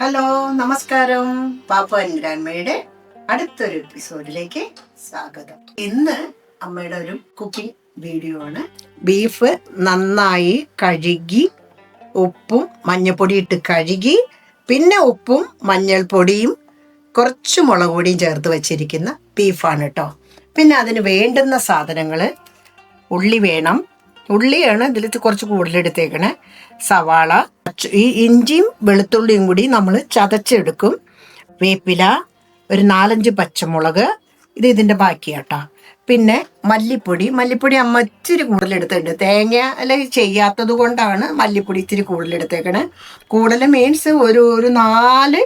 Hello നമസ്കാരം. പാപ്പ ഗ്രാൻമയുടെ അടുത്തൊരു എപ്പിസോഡിലേക്ക് സ്വാഗതം. ഇന്ന് അമ്മയുടെ ഒരു കുക്കിംഗ് വീഡിയോ ആണ്. ബീഫ് നന്നായി കഴുകി ഉപ്പും മഞ്ഞൾപ്പൊടി ഇട്ട് കഴുകി പിന്നെ ഉപ്പും മഞ്ഞൾപ്പൊടിയും കുറച്ച് മുളക് പൊടിയും ചേർത്ത് വെച്ചിരിക്കുന്ന ബീഫാണ് കേട്ടോ. പിന്നെ അതിന് വേണ്ടുന്ന സാധനങ്ങൾ ഉള്ളി വേണം ഉള്ളിയാണ് ഇതിൽ കുറച്ച് കൂടുതൽ എടുത്തേക്കണേ സവാള ഈ ഇഞ്ചിയും വെളുത്തുള്ളിയും കൂടി നമ്മൾ ചതച്ചെടുക്കും. വേപ്പില ഒരു നാലഞ്ച് പച്ചമുളക് ഇത് ഇതിന്റെ ബാക്കിയാട്ടോ. പിന്നെ മല്ലിപ്പൊടി മല്ലിപ്പൊടി അമ്മ ഇച്ചിരി കൂടുതലെടുത്തിട്ടുണ്ട്. തേങ്ങ അല്ലെങ്കിൽ ചെയ്യാത്തത് കൊണ്ടാണ് മല്ലിപ്പൊടി ഇച്ചിരി കൂടുതലെടുത്തേക്കണേ. കൂടുതൽ മീൻസ് ഒരു ഒരു നാല്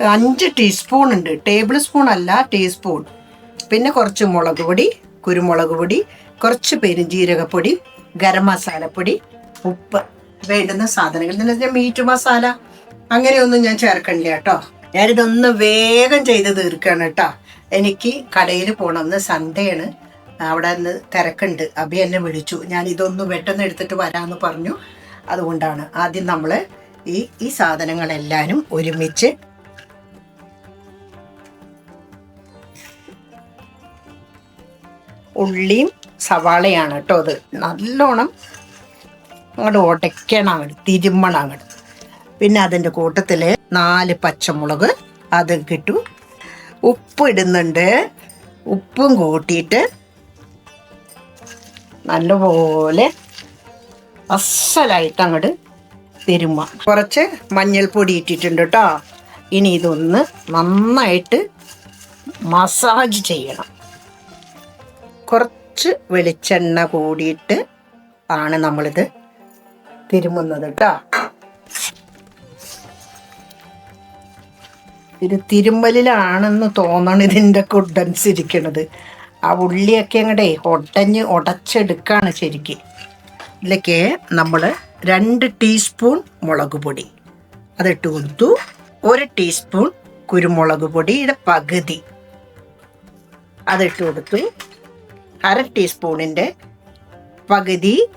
അഞ്ച് ടീസ്പൂൺ ഉണ്ട്. ടേബിൾ സ്പൂൺ അല്ല ടീസ്പൂൺ. പിന്നെ കുറച്ച് മുളക് പൊടി കുരുമുളക് പൊടി കുറച്ച് പെരുംജീരകപ്പൊടി ഗരം മസാലപ്പൊടി ഉപ്പ്. വേണ്ടുന്ന സാധനങ്ങൾ. എന്ന് മീറ്റ് മസാല അങ്ങനെയൊന്നും ഞാൻ ചേർക്കണില്ല കേട്ടോ. ഞാനിതൊന്ന് വേഗം ചെയ്ത് തീർക്കുകയാണ് കേട്ടോ. എനിക്ക് കടയിൽ പോകണമെന്ന് സൺഡേ ആണ് അവിടെ നിന്ന് തിരക്കുണ്ട്. അബി എന്നെ വിളിച്ചു. ഞാൻ ഇതൊന്ന് പെട്ടെന്ന് എടുത്തിട്ട് വരാമെന്ന് പറഞ്ഞു. അതുകൊണ്ടാണ് ആദ്യം നമ്മൾ ഈ ഈ സാധനങ്ങളെല്ലാവരും ഒരുമിച്ച് ഉള്ളിയും സവാളയാണ് കേട്ടോ അത്. നല്ലോണം അങ്ങോട്ട് ഉടയ്ക്കണം അങ്ങോട്ട് തിരുമ്മണം അങ്ങോട്ട് പിന്നെ അതിന്റെ കൂട്ടത്തിൽ നാല് പച്ചമുളക് അത് കിട്ടും ഉപ്പ് ഇടുന്നുണ്ട്. ഉപ്പും കൂട്ടിയിട്ട് നല്ലപോലെ അസലായിട്ട് അങ്ങോട്ട് തിരുമ്മ. കുറച്ച് മഞ്ഞൾപ്പൊടി ഇട്ടിട്ടുണ്ട് കേട്ടോ. ഇനി ഇതൊന്ന് നന്നായിട്ട് മസാജ് ചെയ്യണം. കുറച്ച് വെളിച്ചെണ്ണ കൂടിയിട്ട് ആണ് നമ്മളിത് തിരുമുന്നത് കേട്ടോ ഇത് തിരുമ്മലിലാണെന്ന് തോന്നണം ഇതിന്റെ കുഡൻസ് ഇരിക്കണത് ആ ഉള്ളിയൊക്കെ അങ്ങടെ ഒടഞ്ഞ് ഉടച്ചെടുക്കാണ് ശരിക്ക്. ഇതിലേക്ക് നമ്മൾ രണ്ട് ടീസ്പൂൺ മുളക് പൊടി. അതിട്ട് കൊടുത്തു. ഒരു ടീസ്പൂൺ കുരുമുളക് പൊടിയുടെ പകുതി. അതിട്ട് കൊടുത്തു. അര ടീസ്പൂണിന്റെ പകുതി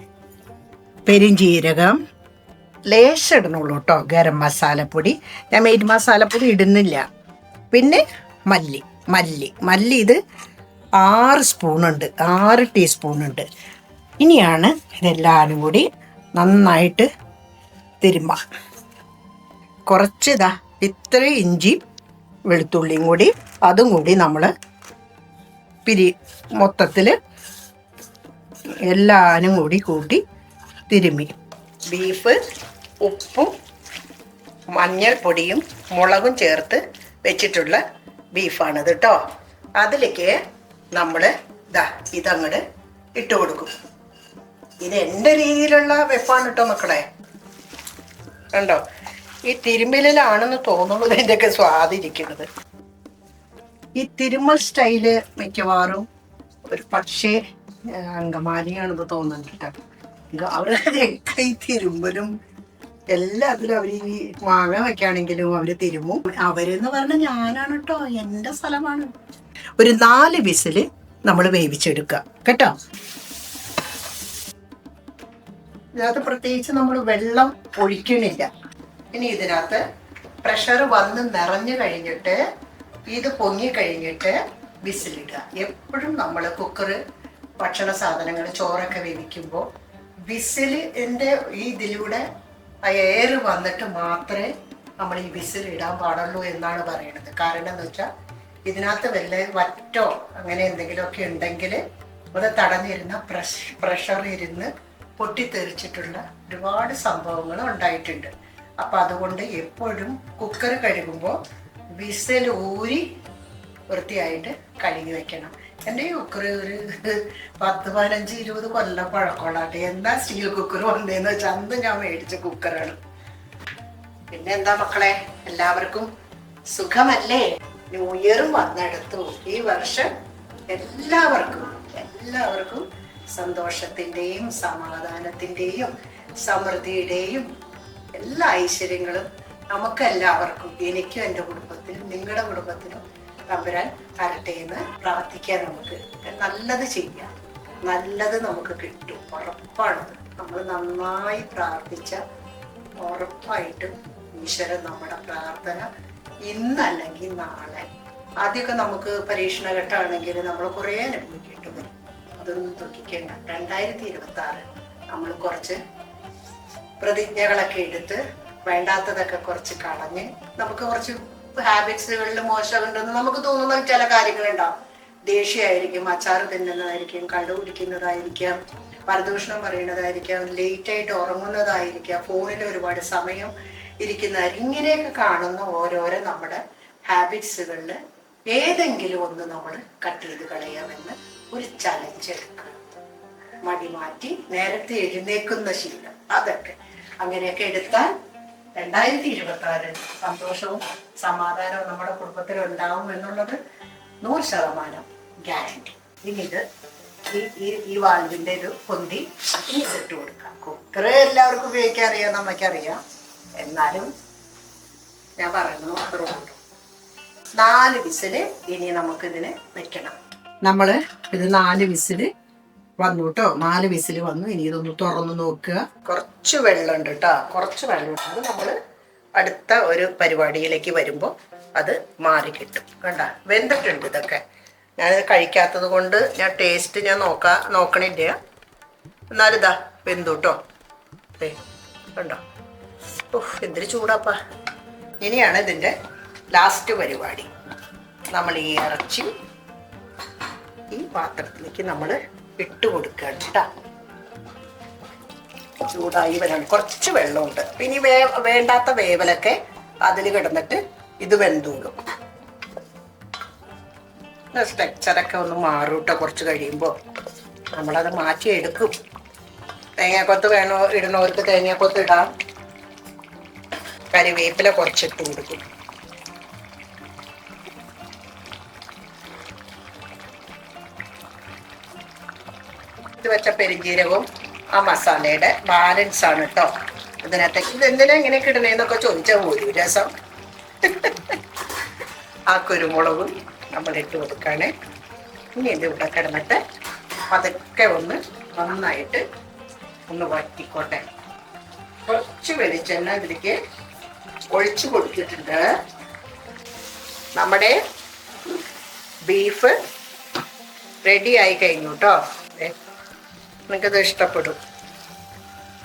പെരിഞ്ചീരകം ലേശം ഇടണുള്ളൂ കേട്ടോ ഗരം മസാലപ്പൊടി. ഞാൻ മീറ്റ് മസാലപ്പൊടി ഇടുന്നില്ല. പിന്നെ മല്ലി മല്ലി. മല്ലി ഇത് ആറ് സ്പൂണുണ്ട് ആറ് ടീസ്പൂണുണ്ട്. ഇനിയാണ് ഇതെല്ലാവരും കൂടി നന്നായിട്ട് തിരുമ്പ കുറച്ച് ഇതാ ഇത്ര ഇഞ്ചി വെളുത്തുള്ളിയും കൂടി അതും കൂടി നമ്മൾ പിരി മൊത്തത്തിൽ എല്ലാനും കൂടി കൂട്ടി തിരുമ്മി. ബീഫ് ഉപ്പും മഞ്ഞൾപ്പൊടിയും മുളകും ചേർത്ത് വെച്ചിട്ടുള്ള ബീഫാണിത് കേട്ടോ അതിലേക്ക് നമ്മൾ ഇതാ ഇതങ്ങട് ഇട്ട് കൊടുക്കും. ഇത് എന്റെ രീതിയിലുള്ള വെപ്പാണ് കേട്ടോ മക്കളെ. കണ്ടോ? ഈ തിരുമ്പലിലാണെന്ന് തോന്നുന്നത് ഇതിന്റെയൊക്കെ സ്വാദിരിക്കുന്നത്. ഈ തിരുമൽ സ്റ്റൈൽ മിക്കവാറും ഒരു പക്ഷേ അങ്കമാലിയാണെന്ന് തോന്നുന്നുണ്ട് കേട്ടോ. അവരുടെ കൈ തിരുമ്പലും എല്ലാത്തിലും അവർ ഈ മാങ്ങ വെക്കുകയാണെങ്കിലും അവർ തിരുമും. അവരെന്ന് പറഞ്ഞാൽ ഞാനാണ് കേട്ടോ എന്റെ സ്ഥലമാണ്. ഒരു നാല് വിസിൽ നമ്മൾ വേവിച്ചെടുക്കുക കേട്ടോ. ഇതിനകത്ത് പ്രത്യേകിച്ച് നമ്മൾ വെള്ളം ഒഴിക്കണില്ല ഇനി ഇതിനകത്ത് പ്രഷർ വന്ന് നിറഞ്ഞു കഴിഞ്ഞിട്ട് ഇത് പൊങ്ങി കഴിഞ്ഞിട്ട് വിസിലിടുക. എപ്പോഴും നമ്മൾ കുക്കർ ഭക്ഷണ സാധനങ്ങൾ ചോറൊക്കെ വേവിക്കുമ്പോൾ വിസിലിന്റെ ഈ ഇതിലൂടെ എയർ വന്നിട്ട് മാത്രമേ നമ്മൾ ഈ വിസിൽ ഇടാൻ പാടുള്ളൂ എന്നാണ് പറയുന്നത്. കാരണം എന്ന് വെച്ചാൽ ഇതിനകത്ത് വല്ല വറ്റോ അങ്ങനെ എന്തെങ്കിലുമൊക്കെ ഉണ്ടെങ്കിൽ അത് തടഞ്ഞിരുന്ന പ്രഷ് പ്രഷർ ഇരുന്ന് പൊട്ടിത്തെറിച്ചിട്ടുള്ള ഒരുപാട് സംഭവങ്ങൾ ഉണ്ടായിട്ടുണ്ട്. അപ്പം അതുകൊണ്ട് എപ്പോഴും കുക്കർ കഴുകുമ്പോൾ വിസിൽ ഊരി വൃത്തിയായിട്ട് കഴുകി വെക്കണം. എന്റെ കുക്കർ ഒരു പത്ത് പതിനഞ്ച് ഇരുപത് കൊല്ലം പഴക്കമുള്ളാട്ടെ എന്താ സ്റ്റീൽ കുക്കർ വന്നതെന്ന് വെച്ചാൽ അന്ന് ഞാൻ മേടിച്ച കുക്കറാണ് പിന്നെ എന്താ മക്കളെ? എല്ലാവർക്കും സുഖമല്ലേ? ന്യൂ ഇയറും വന്നെടുത്തു. ഈ വർഷം എല്ലാവർക്കും എല്ലാവർക്കും സന്തോഷത്തിന്റെയും സമാധാനത്തിന്റെയും സമൃദ്ധിയുടെയും എല്ലാ ഐശ്വര്യങ്ങളും നമുക്കെല്ലാവർക്കും എനിക്കും എന്റെ കുടുംബത്തിനും നിങ്ങളുടെ കുടുംബത്തിനും തമ്പുരാൻ തരട്ടെ എന്ന് പ്രാർത്ഥിക്കാൻ നമുക്ക്. നല്ലത് ചെയ്യാം. നല്ലത് നമുക്ക് കിട്ടും. ഉറപ്പാണ്. നമ്മൾ നന്നായി പ്രാർത്ഥിച്ച ഉറപ്പായിട്ടും ഈശ്വരൻ നമ്മുടെ പ്രാർത്ഥന ഇന്നല്ലെങ്കിൽ നാളെ. ആദ്യമൊക്കെ നമുക്ക് പരീക്ഷണഘട്ടമാണെങ്കിൽ നമ്മൾ കുറേ അനുഭവിക്കേണ്ടി വരും. അതൊന്നും ദുഃഖിക്കേണ്ട. രണ്ടായിരത്തി ഇരുപത്തി ആറ് നമ്മൾ കുറച്ച് പ്രതിജ്ഞകളൊക്കെ എടുത്ത് വേണ്ടാത്തതൊക്കെ കുറച്ച് കളഞ്ഞ് നമുക്ക് കുറച്ച് ഹാബിറ്റ്സുകളിൽ മോശമുണ്ടെന്ന് നമുക്ക് തോന്നുന്ന ചില കാര്യങ്ങളുണ്ടാവും. ദേഷ്യമായിരിക്കും അച്ചാറ് തിന്നുന്നതായിരിക്കും കള്ളു കുടിക്കുന്നതായിരിക്കാം പരദൂഷണം പറയുന്നതായിരിക്കാം ലേറ്റ് ആയിട്ട് ഉറങ്ങുന്നതായിരിക്കാം ഫോണിൽ ഒരുപാട് സമയം ഇരിക്കുന്നതായിരിക്കും. ഇങ്ങനെയൊക്കെ കാണുന്ന ഓരോരോ നമ്മുടെ ഹാബിറ്റ്സുകളിൽ ഏതെങ്കിലും ഒന്ന് നമ്മൾ കട്ട് ചെയ്ത് കളയാമെന്ന് ഒരു ചലഞ്ച് എടുക്കുക. മടി മാറ്റി നേരത്തെ എഴുന്നേക്കുന്ന ശീലം. അതൊക്കെ. അങ്ങനെയൊക്കെ എടുത്താൽ രണ്ടായിരത്തി ഇരുപത്തി ആറ് സന്തോഷവും സമാധാനവും നമ്മുടെ കുടുംബത്തിൽ ഉണ്ടാവും എന്നുള്ളത് നൂറ് ശതമാനം ഗ്യാരണ്ടി ഇനി ഇത് ഈ ഈ ഈ ഇത് പൊന്തി ഇട്ട് കൊടുക്കാം. കുക്കർ എല്ലാവർക്കും ഉപയോഗിക്കാൻ അറിയാം നമുക്കറിയാം എന്നാലും ഞാൻ പറയുന്നു അത്രയുള്ളൂ നാല് വിസിൽ ഇനി നമുക്കിതിന് വെക്കണം. നമ്മൾ ഇത് നാല് വിസിൽ വന്നു കേട്ടോ നാല് വിസിൽ വന്നു. ഇനി ഇതൊന്ന് തുറന്നു നോക്കുക. കുറച്ച് വെള്ളമുണ്ട് കേട്ടോ കുറച്ച് വെള്ളമുണ്ട് അത് നമ്മൾ അടുത്ത ഒരു പരിപാടിയിലേക്ക് വരുമ്പോൾ അത് മാറി കിട്ടും. കണ്ട? വെന്തിട്ടുണ്ട് ഇതൊക്കെ. ഞാൻ കഴിക്കാത്തത് കൊണ്ട് ഞാൻ ടേസ്റ്റ് ഞാൻ നോക്കാ നോക്കണില്ല. എന്നാലിതാ വെന്തു കേട്ടോ ഏ കണ്ടോ? ഉഫ് എന്തൊരു ചൂടാപ്പാ. ഇനിയാണ് ഇതിന്റെ ലാസ്റ്റ് പരിപാടി. നമ്മൾ ഈ ഇറച്ചി ഈ പാത്രത്തിലേക്ക് നമ്മൾ ഇട്ട് കൊടുക്കുക കേട്ടോ. ചൂടായി വരണം. കുറച്ച് വെള്ളമുണ്ട്. ഇനി വേ വേണ്ടാത്ത വേവലൊക്കെ അതിൽ കിടന്നിട്ട് ഇത് വെന്തൂടും സ്ട്രക്ചറൊക്കെ ഒന്ന് മാറും കേട്ടോ കുറച്ച് കഴിയുമ്പോൾ. നമ്മളത് മാറ്റി എടുക്കും തേങ്ങാക്കൊത്ത് വേണോ ഇടണവർക്ക് തേങ്ങാക്കൊത്ത് ഇടാം. കറിവേപ്പില കുറച്ചിട്ട് കൊടുക്കും. ഇത് വെച്ച പെരിഞ്ജീരകവും ആ മസാലയുടെ ബാലൻസ് ആണ് കേട്ടോ ഇതിനകത്തേക്ക് ഇത് എന്തിനാ ഇടണേന്നൊക്കെ ചോദിച്ചാൽ ഒരു രസം. ആ കുരുമുളകും നമ്മൾ ഇട്ട് കൊടുക്കാണ്. ഇനി ഇത് ഇവിടെ കിടന്നിട്ട് അതൊക്കെ ഒന്ന് നന്നായിട്ട് ഒന്ന് വറ്റിക്കോട്ടെ. കുറച്ച് വെളിച്ചെണ്ണ ഇതിലേക്ക് ഒഴിച്ചു കൊടുത്തിട്ടുണ്ട്. നമ്മുടെ ബീഫ് റെഡി ആയി കഴിഞ്ഞു കേട്ടോ നിങ്ങൾക്കത് ഇഷ്ടപ്പെടും.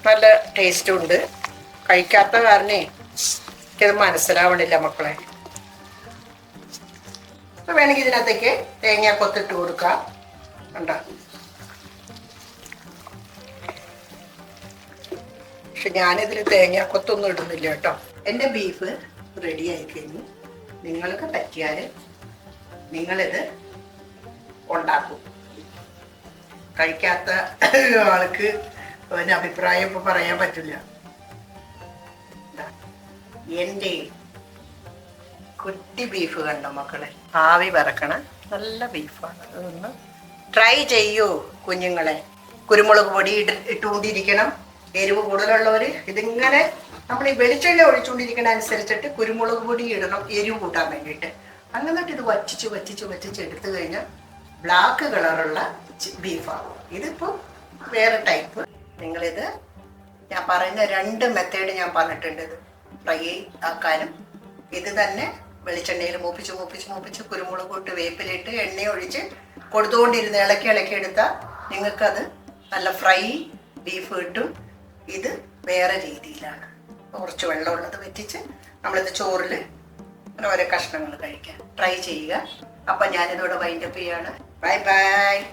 നല്ല ടേസ്റ്റും ഉണ്ട്. കഴിക്കാത്ത കാരണേ എനിക്കത് മനസ്സിലാവണില്ല മക്കളെ. വേണമെങ്കിൽ ഇതിനകത്തേക്ക് തേങ്ങ കൊത്തിട്ട് കൊടുക്കാം. കണ്ടോ. പക്ഷെ ഞാനിതിൽ തേങ്ങ കൊത്തൊന്നും ഇടുന്നില്ല കേട്ടോ. എന്റെ ബീഫ് റെഡി ആയി കഴിഞ്ഞു. നിങ്ങൾക്ക് പറ്റിയാൽ നിങ്ങളിത് ഉണ്ടാക്കും. കഴിക്കാത്ത ആൾക്ക് അവന് അഭിപ്രായം ഇപ്പൊ പറയാൻ പറ്റില്ല. എന്റെ കുട്ടി ബീഫ് കണ്ടോ മക്കളെ? ആവി വറക്കണ നല്ല ബീഫാണ്. അതൊന്ന് ട്രൈ ചെയ്യൂ കുഞ്ഞുങ്ങളെ. കുരുമുളക് പൊടി ഇട്ട് ഇട്ടുകൊണ്ടിരിക്കണം. എരിവ് കൂടുതലുള്ളവർ ഇതിങ്ങനെ നമ്മൾ ഈ വെളിച്ചെണ്ണ ഒഴിച്ചുകൊണ്ടിരിക്കണ അനുസരിച്ചിട്ട് കുരുമുളക് പൊടി ഇടണം എരിവ് കൂട്ടാൻ വേണ്ടിയിട്ട്. അങ്ങനെ ഇത് വച്ചിച്ച് വച്ചിച്ച് വച്ചിച്ച് എടുത്തു കഴിഞ്ഞാൽ ബ്ലാക്ക് കളറുള്ള ബീഫാകും ഇതിപ്പോൾ വേറെ ടൈപ്പ് നിങ്ങളിത് ഞാൻ പറയുന്ന രണ്ട് മെത്തേഡ് ഞാൻ പറഞ്ഞിട്ടുണ്ട് ഇത്. ഫ്രൈ ആക്കാനും ഇത് തന്നെ വെളിച്ചെണ്ണയിൽ മൂപ്പിച്ച് മൂപ്പിച്ച് മൂപ്പിച്ച് കുരുമുളക് ഇട്ട് വേപ്പിലിട്ട് എണ്ണ ഒഴിച്ച് കൊടുത്തുകൊണ്ടിരുന്ന് ഇളക്കി ഇളക്കി എടുത്താൽ നിങ്ങൾക്കത് നല്ല ഫ്രൈ ബീഫ് കിട്ടും. ഇത് വേറെ രീതിയിലാണ്. കുറച്ച് വെള്ളമുള്ളത് വെറ്റിച്ച് നമ്മളിത് ചോറിൽ ഓരോ കഷ്ണങ്ങൾ കഴിക്കാം. ട്രൈ ചെയ്യുക. അപ്പം ഞാനിതോടെ വൈൻഡപ്പ് ചെയ്യാണ്. Bye bye